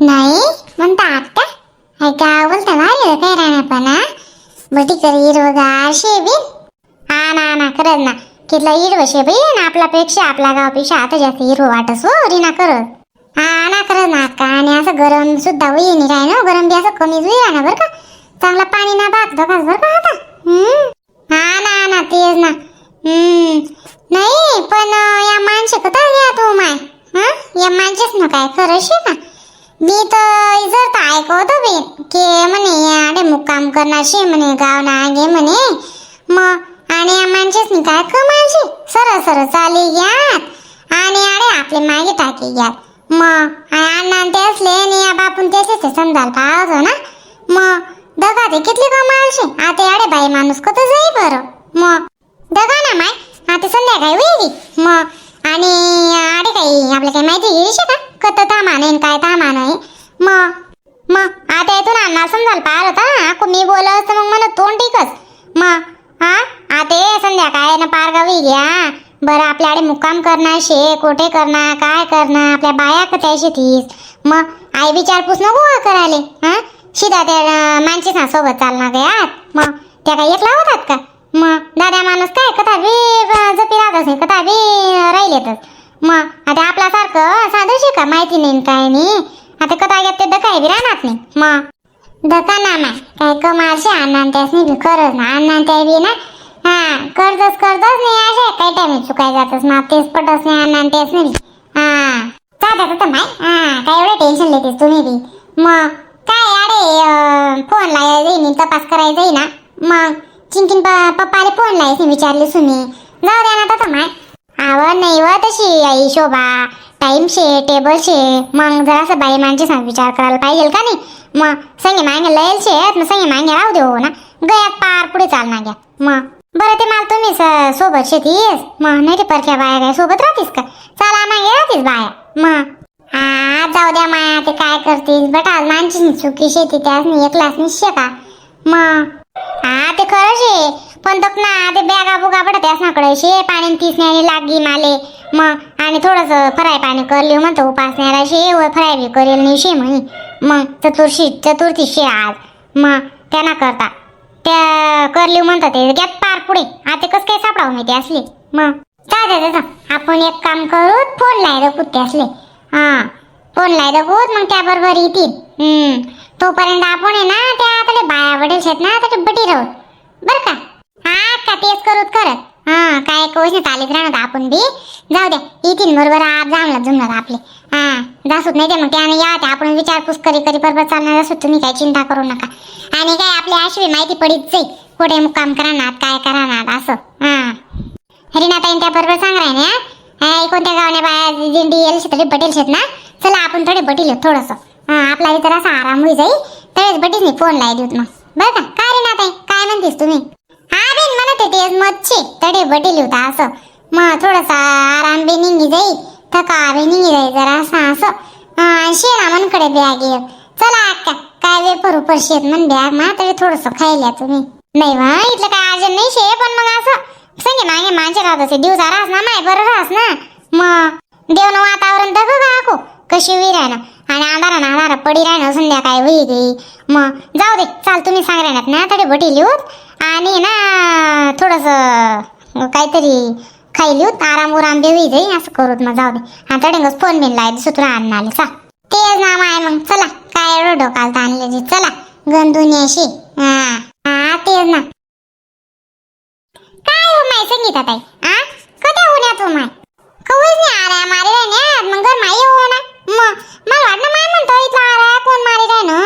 नाही म्हणता आत्या हाय का बोलता भारी काय राहणार पण हा बटी कर हिरवगार शेबी. हा ना ना करत ना. कितला हिरवं शेबी ना आपल्यापेक्षा आपल्या गावापेक्षा आता जास्त हिरवं वाटस हो रिना करत हा ना करत ना का आणि असं गरम सुद्धा होई नाही राही ना हो, गरम बी असं कमीच होई ना बरं का. चांगला पाणी ना भाग धोकाच बरं का आता? हा ना ना तेच ना. नाही पण या माणसे कुठं घ्या तू माय? हा? या माणसेच ना काय खरं शे का? मी तर जर तर ऐकवतो बी के म्हणे अरे मुक्काम करणारशी म्हणे गाव ना गे म्हणे. मग आणि या माणसेच काय कमालशे सरळ सरळ चाली घ्यात आणि अरे आपले मागे टाकी घ्यात मग आणि अण्णा ते असले आणि या बापून तेच ते समजायला पाहतो ना मग दगा ते कितली कमाळशी आता अरे बाई माणूस कत जाई बरं मग दगा ना माय आता संध्याकाळी होईल मग आणि अरे काही आपल्या काही माहिती घ्यायची का कत तामा नाही काय तामा नाही मग मग आता येतो ना अण्णा समजायला पाहिलं होता आकू मी बोलत असतं मग मला तोंड टिकच मग हा आता ये संध्याकाळी ना पारगावी घ्या बरं आपल्याकडे मुक्काम करणार शे कोठे करणार काय करणार आपल्या बाया कथ्याशी तीस मग आई विचारपूस नको का करायले हा? शिदा त्या अं, माणसेसा सोबत चालणार आत मग त्या काही एकला होतात का? मग दादा माणूस काय कथा बी जपी राहतच नाही कथा बी राहिलेतच मग आता आपल्यासारखं साधं शिका का? माहिती नाही काय नाही. आता कथा घेत ते दकाय बी राहणार नाही. मग दका ना काय कमालशे अण्णा त्यासनी बी खरंच ना अण्णा त्या बी ना. करतोस करतच करतच नाही असे काही टाइम चुकाय जातच ना तेच पटस नाही आणि तेच नाही हा. चालत होतं माय हा काय एवढं टेन्शन लेतेस तुम्ही बी. मग काय अरे फोन लावायला जाईन तपास करायला जाई ना. मग चिंकिन पप्पाले फोन लावायचे विचारले सुनी. जाऊ द्या ना तर माय आव नाही व तशी आई शोभा. टाइम शे टेबल शे. मग जरासं बाई माणसे सांग विचार करायला पाहिजे का नाही? मग संगे मागे लयल शे. मग संगे मागे राहू देऊ हो ना. गयात पार पुढे चालणार घ्या. मग. बरं ते मला तुम्ही सोबत सोबत शेतीस मग नाही ते परक्या बाया काय सोबत राहतीस का? चला मागे राहतीस बाया. मग. हा जाऊ द्या माया ते काय करतीस? बट आज मानची चुकी शेती त्यास नाही एकलाच निश्चय का मग. हा ते खरंच आहे. पण तक ना ते बॅगा बुगा पडत असण्याकडे शे पाणी तिसण्याने लागी माले. मग. आणि थोडस फराय पाणी करली हो म्हणतो उपासण्याला शे व फराय बी करेल नाही शे म्हणे. मग चतुर्शी चतुर्थी शे आज. मग त्यांना करता. त्या करली म्हणतात ते गॅप पार पुढे. आता कस काय सापडावं मी असले? मग काय द्या आपण एक काम करू फोन लाय ते असले. हा फोन लाय रकूत मग त्या बरोबर येतील. हम्म तोपर्यंत आपण आहे ना त्या आता बाया वडील शेत ना आता बटी राहू बरं का? हा का तेच करूत करत? हा काय कोश चालीत राहणार आपण बी. जाऊ द्या येतील बरोबर आज जामला जुमणार आपले. हा जासूत नाही ते म्हणते. आणि या त्या आपण विचारपूस करी करी बरोबर चालणार असू तुम्ही काही चिंता करू नका. आणि काय आपली अशी माहिती पडीत जाईल. कुठे मुक्काम करणार काय करणार असं. हा. हरिनाताईन त्या बरोबर सांग ना कोणत्या गावने बाया दिंडी येईल तरी बटेल शेत ना. चला आपण थोडे बटील थोडस. आपला इतर असा आराम होई जाईल. तेच बटीस फोन लाई देऊत मग. बरं का? काय रे काय म्हणतेस तुम्ही? हा बेन म्हणत होते मच्छी. तडे बटील होता असं. मग थोडासा आराम बी निघी जाई थका बी निघी जरा असं असं मनकडे बॅग चला अक्का काय वेपर उपर शेत म्हण बॅग मा तरी थोडस खायला तुम्ही नाही वा इथलं काय अर्जंट नाही शे पण मग असं संगे मागे माणसे राहत असे दिवसा राहस ना माय बरं राहस ना मग देवनं वातावरण दग बघा कशी वी राहणं आणि आधारा ना अंधारा पडी राहणं संध्याकाळी होई गई मग जाऊ दे चाल तुम्ही सांग राहण्यात ना तरी बटी लिहूत आणि ना थोडस काहीतरी खाई लिहूत आराम उराम बी होई जाई असं करूत मग जाऊ दे. आता डेंगस फोन बिन लाय सुतरा आले चा तेच ना माय मग चला. काय एवढं डोकाल आणले चला. गंधून याशी. हा हा तेच ना काय हो माय संगीता ताई? आ? कधी होण्यात हो माय कवच नाही आराय मारे राय ना मग घर माई हो ना? मग मला वाटलं माय म्हणतो इथला आराय कोण मारे राय ना?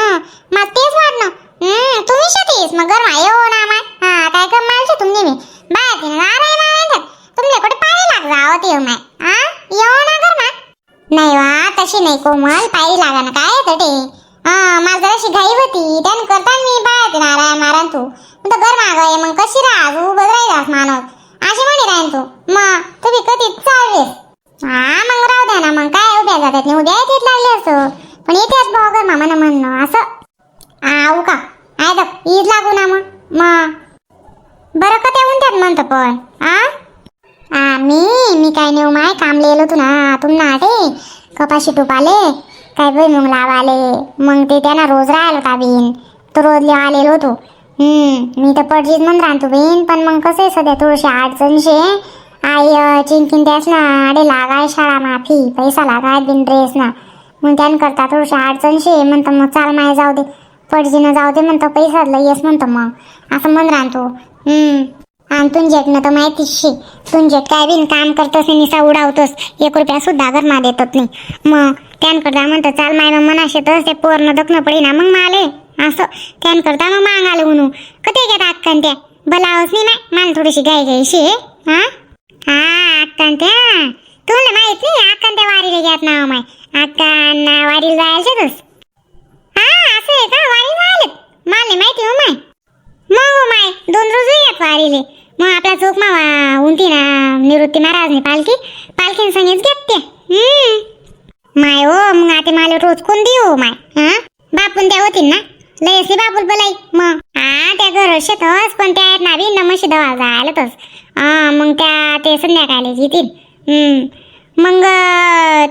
मग तेच वाटणं हम्म तुम्ही शेतीस मग घर माई हो ना माय? हा काय कर मारशे तुम्ही मी बाय तिने आराय मारायचं तुमले कुठे पायरी लाग जावं ते माय आ? येऊ ना घर ना. नाही वा तशी नाही कोमल पायरी लागा ना काय तटे हा मला जराशी घाई होती. त्याने करता मी बाय नारायण मारा तू. तर घर मागाय मग कशी राहा? उभं राहिलास माणूस. अशी म्हणे राहीन तू. मग तुम्ही कधी चालवेस. हा मग राहू द्या ना मग काय उभ्या जातात नाही उद्या येतेच लागले असतो. पण येतेच भाऊ घर मामानं म्हणणं असं. आऊ का? आहे बघ ईद लागू ना मग. मग बरं का ते म्हणतात म्हणतं पण. मी मी काय नेऊ माय? काम लिहिलं तू ना तुम ना आटे कपाशी टुपाले? काय भुईमुंग लावाले? मग ते त्यांना रोज राहिलो का बीन तो रोज आलेलो होतो. हम्म मी तर पडजीत म्हणून राहतो बीन पण मग कसं आहे सध्या थोडीशी अडचण शे आई चिंकिन द्यास त्यास ना अडे लागाय शाळा माफी पैसा लागाय बिन ड्रेस ना. मग त्यान करता थोडीशी अडचण शे म्हणतो मग चाल माय जाऊ दे. पडजीनं जाऊ दे म्हणतो पैसा येस म्हणतो मग. असं म्हण राहतो. आणि आणि तुंजेटनं तर माहितीच शे तुंजेट काय बिन काम करतोस आणि निसा उडावतोस. एक रुपया सुद्धा घरमा देतोत नाही. मग त्यानकरता म्हणतो चाल माय मग मनाशे तर ते पोरनं दखणं पडी ना मग माले. असं. त्यांकरता मग मागाले म्हणू कधी घेत अक्कन त्या? बलावच नाही ना. मला थोडीशी गाय घ्यायशी हा? हा अक्कन त्या? तुला माहीत नाही अक्कन त्या वारीला घ्यात नाव माय. अक्कन वारीला जायला तूस. हा असं आहे का? वारीला जायला मला माहिती हो माय. मग हो माय दोन रोज येत वारीले. मग आपला चोख मावा उंती ना निवृत्ती महाराजनी पालखी. पालखीन संगीच घेत ते. माय हो मग आता मला रोज कोण देऊ माय? हा? बापून त्या होतील ना? लय बापूल बोलाई मग? हा त्या घर शेतच पण त्या आहेत ना बी नमशी दवा जायला तस मग त्या ते संध्याकाळी येतील. मग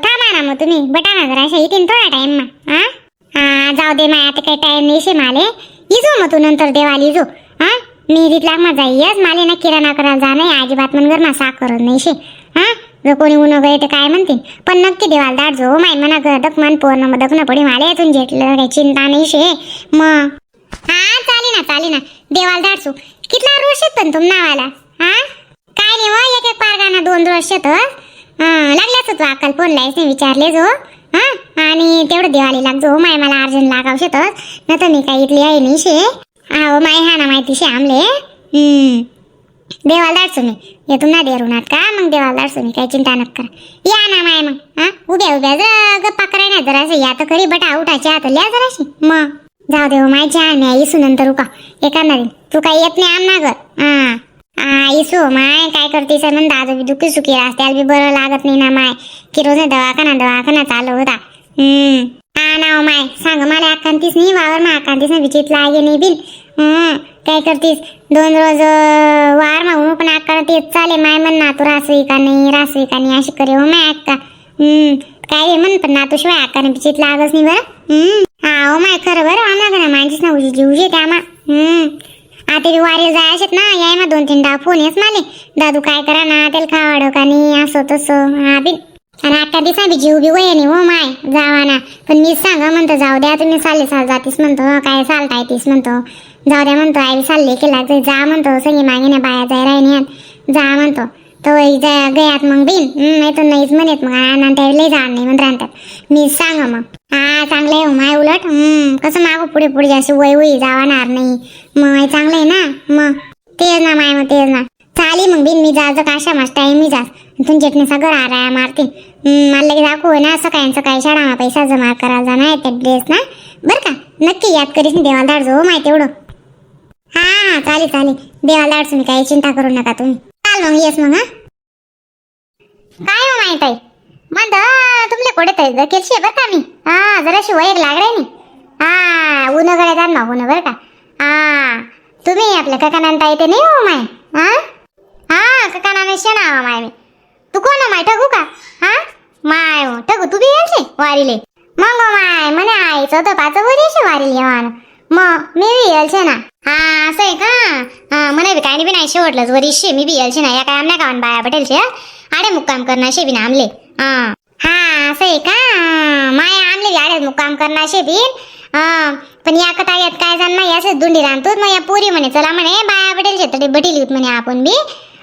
थांबा ना मग तुम्ही. बटाणा जरा अशा येतील थोडा टाइम मा हा जाऊ दे माय आता काही टाइम येशे माले इजो मग तू नंतर देवाला इजो. मी मी तिथला मजा येस. माले ना किराणा करायला जा नाही अजिबात मन घर सा करत नाही शे. हा? जर कोणी उन्हा गळे तर काय म्हणतील? पण नक्की देवाला दाट जो हो, माय मना गदक मन पूर्ण मदक दखणं पडी माले येथून झेटलं काही चिंता नाही शे. मग हा चाले ना चाले ना. देवाला दाटसू कितला रोष येत पण तुम नावाला? हा? काय नाही हो एक एक पारगाना दोन रोष येत लागल्याच तू अक्कल फोन लायस नाही विचारले जो हो. हा? आणि तेवढं दिवाळी लागजो हो, माय मला अर्जंट लागाव तर. न तर मी काही इथली आहे नाही शे. हा माय हा ना माहिती शे आमले. हम्म. देवाला दाटसो मी येतो ना देरुणात का? मग देवाला दाटसो मी काही चिंता नका करा. या ना माय मग हा? उभ्या उभ्या जरा गप्पा कराय ना जरासं या तर खरी बटा उठायची आता लिया जराशी. मग जाऊ दे हो माय छान मी इसू नंतर उका. एखादा दिन. तू काही येत नाही आम ना गर हा हा इसू माय काय करतेस? म्हणून दादा बी दुखी सुखी त्याला बी बरं लागत नाही ना माय. की रोज दवाखाना दवाखाना चालू होता. नाव हा ना माय सांग मला अकांतीस नाही वावर मा अकांतीस ना विचितला आहे नाही बिन काय करतीस? दोन रोज वार मा पण अक्का तेच चाले माय म्हण ना तू रासवी का नाही रासवी का नाही अशी करे हो माय अक्का हम्म काय रे म्हण पण ना तू शिवाय अक्काने विचित लागच नाही बरं. हम्म हा ओ माय खरं बरं आम्हा घरा माणसीस ना उजी जीव जे त्या हम्म आता बी वारीला जायचेत ना याय मग दोन तीन डाव फोन येस माले. दादू काय करा ना त्याला खावाडो का नाही असं तसं हा बिन आणि आता दिसा बी जीव बी वय नाही हो माय जावा ना पण मी सांगा म्हणतो जाऊ द्या तुम्ही साले साल जातीस म्हणतो काय साल तीस म्हणतो. जाऊ द्या म्हणतो आई साल्ले केला जा म्हणतो सगळी मागे ना बाया जाय राहिनी जा म्हणतो. तो एक गयात मग बिन नाही तर नाहीच म्हणत मग आनंद लय जा नाही म्हणत राहतात. मी सांग मग. हा चांगलं आहे हो माय उलट कसं मागं पुढे पुढे जाशी वय वय जावणार नाही. मग चांगलं आहे ना मग. तेच ना माय मग तेच ना. चाली मग बिन मी जायचं काशा मास टाईम मी इथून तुमच्या सगळं आराया मारते. मला लगेच दाखव ना सकाळी सकाळी शाळा पैसा जमा करायला जाणार त्या ड्रेस ना. बरं का नक्की याद करीस देवाला धाडजो हो माहिती एवढं. हा हा चालेल चालेल. देवाला धाडसो काही चिंता करू नका तुम्ही. चाल मग येस मग हा. काय हो माहीत आहे मग तुमले कोडे तरी दकेलशी बरं का मी? हा जराशी वैर लागलाय नी. हा ऊन गळ्यात ना ऊन बरं का. हा तुम्ही आपल्या ककानांता येते नाही हो माय? हा? हा ककानाने शेणा माय मी. तू कोण माय? ठगू का? हा? माय हो. ठगू तू बी यायचे वारीले? मग माय म्हणे आईचं तर पाच वर्षी वारीले येवान. मग मी बी यायचे ना? हा असं आहे का? हा म्हणे बी काय नाही बी नाही शेवटलंच वरीशे मी बी यायचे ना. या काय आमल्या गावान बाया पटेलचे? आडे मुक्काम करणार शे ना आमले. हा. हा असं आहे का? माय आमले बी आडे मुक्काम करणार शे बिन हा पण या कथा कटाळ्यात काय जाण नाही. असं दुंडी राहतो मग या पोरी म्हणे चला म्हणे बाया पटेल शेतडे बटील म्हणे आपण बी.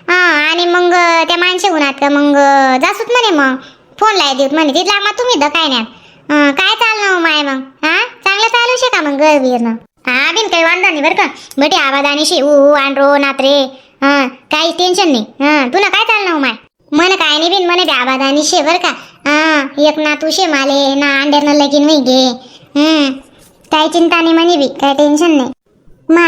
हा आणि मग त्या माणसे गुणात का मग जासूत म्हणे मग. फोन लाय देऊत म्हणे तिथला मग तुम्ही द काय नाही काय चालणार हो माय मग? हा? चांगलं चालू शे का मग गरबीरनं हा बिन काही वांदा नाही बरं का. बटे आवाज आणि शे ऊ आणरो नात्रे हा काही टेन्शन नाही. हा तुला काय चालणार हो माय? मन काय नाही बिन म्हणे आवाज आणि शे बरं का. हा एक ना तू शे माले ना अंड्यानं लगीन नाही घे हम्म काही चिंता नाही म्हणे बी काही टेन्शन नाही. मा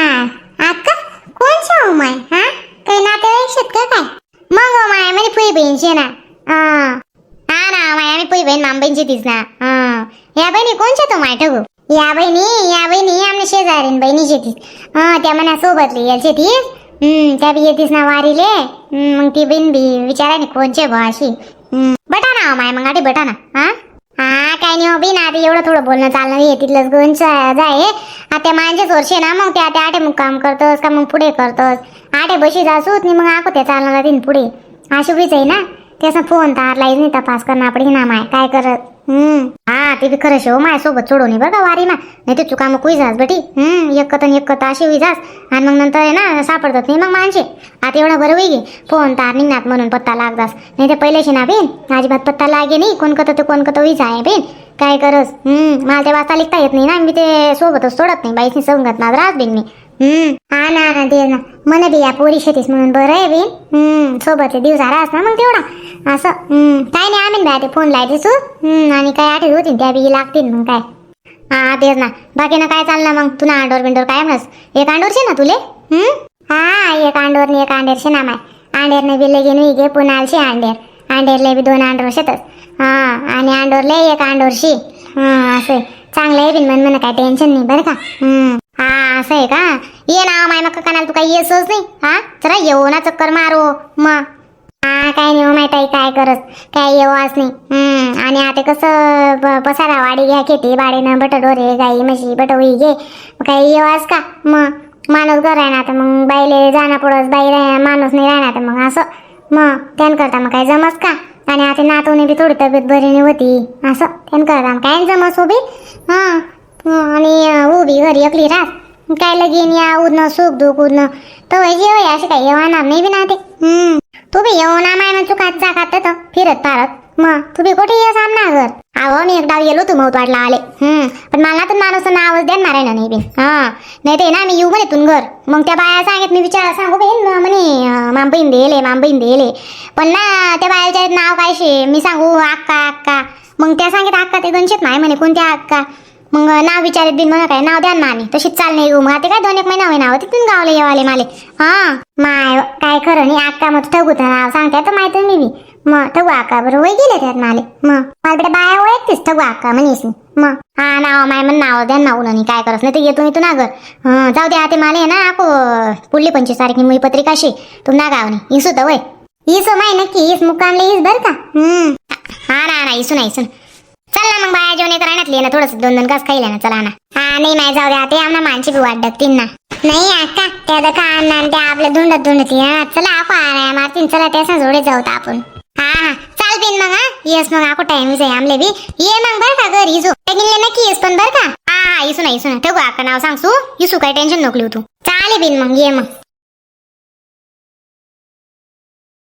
आका कोण शे हो माय? हा? काही नातेवाईक शेत का काय? मग हो, माया माय म्हणे फुई बहीण शे ना. हा. ना माया आम्ही पुई बहीण मामबहीणची तीच ना. हा. या बहिणी कोणच्या तो माय ठगू? या बहिणी या बहिणी आमच्या शेजारीन बहिणी ती त्या मना सोबतली यायची ती. त्या बी येतीस ना वारीले. मग ती बहीण बी विचारायनी कोणचे बा अशी हो, माय मग आधी हा? हा काय नाही हो बी ना आता एवढं थोडं बोलणं चालणं हे तिथलंच गंज जाय आता माझ्याच वर्षे ना मग त्या आता आटे मग काम करतोस का मग पुढे करतोस? आठे बशी जासूत नाही मग आको ते चालणार तीन पुढे. अशी उभीच आहे ना? त्याचा फोन तारला नाही तपास करणार पडे ना माय काय करत? हम्म. हा ते बी खरं शेव माय सोबत सोडवणी बरं का वारी ना नाही ते चुका मग जास बेटी. हम्म एक कथ एक कथ अशी विजास जास. आणि मग नंतर आहे ना सापडतात नाही मग माणसे. आता एवढं बरं होई गे. फोन तार निघणार म्हणून पत्ता लागदास नाही ते पहिल्याशी ना बेन अजिबात पत्ता लागे नाही. कोण कथ ते कोण कथ विजा आहे बेन. काय करस? हम्म मला ते वाचता लिखता येत नाही ना. मी ते सोबतच सोडत नाही. बाईसनी संगत ना राहत बेन मी. हम्म हा ना ना दे ना. मला बी या पोरी शेतीस म्हणून बरं आहे बी. हम्म सोबत दिवस राहस ना मग तेवढा. असं हम्म काय नाही आम्ही बाय ते फोन लायते सू हम्म आणि काय आठवत होती त्या बी लागतील मग काय. हा तेच ना. बाकी ना काय चाललं मग? तुला अंडोर बिंडोर काय म्हणस एक अंडोरशे ना तुले? हम्म? हा एक अंडोर एक अंडेरशे ना माय. अंडेरने बी लगेन विगे पुन्हालशे अंडेर अंडेरले बी दोन अंडोर शेतच हा आणि अंडोरले एक अंडोरशी हा असं चांगलं आहे बिन म्हण काय टेन्शन नाही बरं का? हम्म. हा असं आहे का? ये ना माय मग कनाल तू काही येसच नाही? हा? जरा येऊ ना चक्कर मारो. मग हा काय नाही हो माहीत आहे काय करत? काय येवाच नाही. हम्म आणि आता कसं पसारा वाडी घ्या खेती बाडीनं बटडोरे गाई म्हशी बटवळी घे. मग काय येवाच का? मग माणूस घर आहे ना तर मग बाईले जाणं पडस बाई माणूस नाही राहणार तर मग असं. मग त्यान करता मग काय जमस का? आणि आता नातूने बी थोडी तब्येत बरी नाही होती. असं त्यान करता मग. काय जमस हो उभी हा आणि उभी घरी एकली राहत. काय लगीन या उडणं सुख दुख उडणं तर जेव असे काही येणार नाही बी ना ते हम्म. तू बी येऊ ना माय चुकात जाकात तर फिरत पारत. मग तू बी कुठे ये सामना घर? आहो मी एकदा गेलो तू मौत वाटला आले. हम्म. पण मला तर माणूस नावच देणार आहे ना नाही बी. हा. नाही ते ना मी येऊ म्हणे तुन घर. मग त्या बाया सांगत मी विचार सांगू बेन म्हणे मांबईन देले मांबईन देले. पण ना त्या बायाच्या नाव काय शे? मी सांगू अक्का अक्का. मग त्या सांगित अक्का ते गणशेत नाही म्हणे कोणत्या अक्का? मग नाव विचारत बिन म्हणा काय? नाव द्या ना आणि तशीच चाल नाही मग आता काय दोन एक महिना होईना हो, तिथून गावले येवाले माले. हा. माय काय खरं नाही आक्का मग ठगू तर नाव सांगते तर माहिती मी बी मग ठगू आका बरं वय गेले त्यात माले. मग मला बेटा बाया हो ओळखतेस ठगू आका म्हणीस मी. मग हा नाव माय म्हण नाव द्या नाव नाही काय करस नाही तर येतो मी तू ना हं, जाऊ द्या ते माले ना आको पुढली पंचवीस तारीख मी पत्रिका शे तुम ना गाव नाही इसू तर वय. इसो हो माय नक्की इस मुक्कामले इस बर का? हम्म. हा ना ना इसू ना इसू चल ना मग बाया जेवण एक राहण्यातली ना थोडस दोन दोन घास खाईल ना चला ना. हा नाही माय जाऊ द्या ते आम्हाला माणशी बी वाट डगतील ना नाही अक्का त्या दका अण्णा आणि त्या आपल्या धुंडत धुंडत हा चला आपण आणाया मारतीन चला त्याचा जोडे जाऊत आपण. हा हा चाल बिन मग हा. येस मग आको टाइम आहे आमले बी. ये मग बर का घरी इजू. गेले नक्की येस पण बर का? हा हा इसू ना इसू ना ठेवू अक्का नाव सांगसू. इसू काय टेन्शन नकली लिहू तू. चाले बिन मग ये मग.